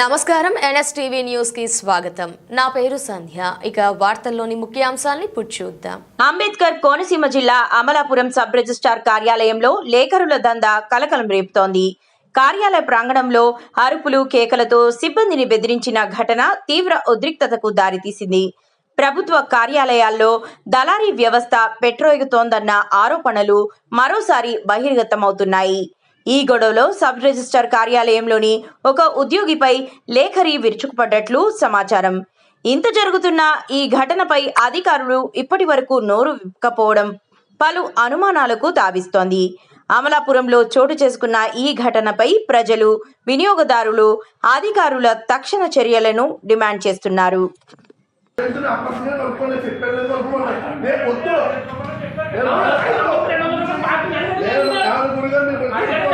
నమస్కారం. ఎన్ఎస్టీవీ న్యూస్కి స్వాగతం. నా పేరు సంధ్య. ఇక వార్తల్లోని ముఖ్యాంశాలని చూద్దాం. అంబేద్కర్ కోనసీమ జిల్లా అమలాపురం సబ్ రిజిస్ట్రార్ కార్యాలయంలో లేఖరుల దందా కలకలం రేపుతోంది. కార్యాలయ ప్రాంగణంలో అరుపులు కేకలతో సిబ్బందిని బెదిరించిన ఘటన తీవ్ర ఉద్రిక్తతకు దారితీసింది. ప్రభుత్వ కార్యాలయాల్లో దళారీ వ్యవస్థ పెట్రోగుతోందన్న ఆరోపణలు మరోసారి బహిర్గతమవుతున్నాయి. ఈ గొడవలో సబ్ రిజిస్టర్ కార్యాలయంలోని ఒక ఉద్యోగిపై లేఖరి విరుచుకుపడ్డట్లు సమాచారం. ఇంత జరుగుతున్న ఈ ఘటనపై అధికారులు ఇప్పటి వరకు నోరు విప్పకపోవడం పలు అనుమానాలకు తావిస్తోంది అమలాపురంలో చోటు చేసుకున్న ఈ ఘటనపై ప్రజలు వినియోగదారులు అధికారుల తక్షణ చర్యలను డిమాండ్ చేస్తున్నారు. నేను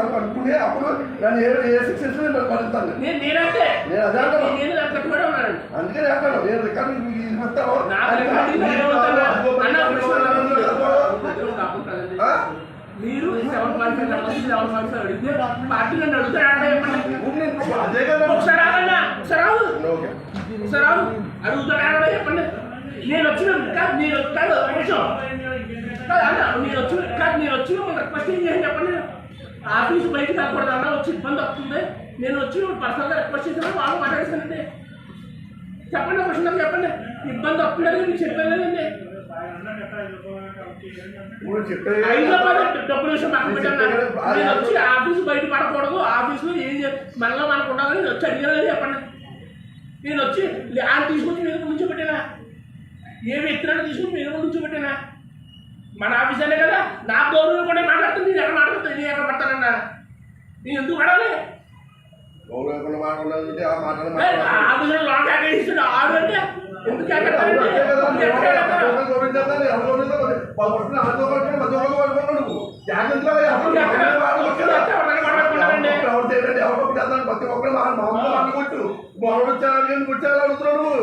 ఒకసారి కనుక్కుని అప్పుడు నన్ను ఏ ఏ నేను పడుతాను అందుకే అంటాను. నేను రికార్డు మీరు? మీరు seven point five number seven point five అడిగితే పార్టీ నన్ను అడుగుతాడు చెప్పండి అదే కదా. ఒకసారి ఆగన్నా ఒకసారి ఆగు. ఓకే. ఒకసారి ఆగు. అడుగుతాడు చెప్పండి నేను వచ్చిన కాదు నేను కాదు ఒక నిమిషం. కాదు అన్న నేను వచ్చిన కాదు నేను వచ్చిన రిక్వెస్ట్ ఏం చేయండి చెప్పండి? ఆఫీస్ బయటకు రాకూడదు అన్న వచ్చి ఇబ్బంది వస్తుంది నేను వచ్చి పర్సనల్గా రిక్వెస్ట్ చేసిన వాళ్ళు మాట్లాడేసానండి చెప్పండి క్వశ్చన్ చెప్పండి. ఇబ్బంది వస్తుందని మీకు చెప్పలేదండి డబ్బుల విషయం పక్కన నేను వచ్చి ఆఫీస్ బయట పడకూడదు. ఆఫీస్లో ఏం మనలో మనకు ఉండాలని నేను వచ్చి అడిగానని చెప్పండి. నేను వచ్చి ఆయన తీసుకొచ్చి మీద ముందు పెట్టానా ఏ వ్యక్తిని తీసుకుని మీద ముందు పెట్టానా మన ఆఫీస్ అనే కదా. నా గౌరవం కూడా మాట్లాడుతుంది నేను ఎక్కడ మాట్లాడుతుంది నేను ఎక్కడ పడతానన్నా నేను ఎందుకు పడాలి గౌరవకుండా మాట్లాడాలంటే ఆ మాటలు ప్రతి ఒక్కరు మామూలు అనుకుంటూ గొడవ వచ్చారా ఎందుకు వచ్చారా అడుగుతున్నాడు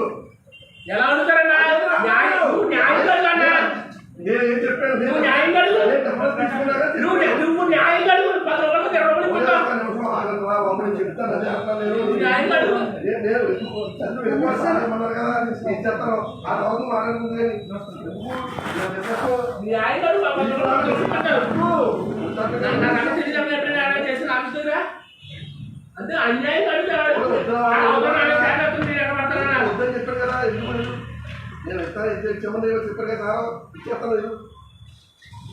ఎలా అడుగుతారన్నా? నేను ఏం చెప్పాను? చెప్తాను అదే అంటాను నేను. చంద్రుడు కదా, నేను చెప్తాను. ఆ రోజు మాట్లాడుతుంది పడతానన్నా? వద్దని చెప్పాను కదా ఎందుకు? నేను ఇస్తాను చెప్పాను కదా సార్ ఇచ్చేస్తాను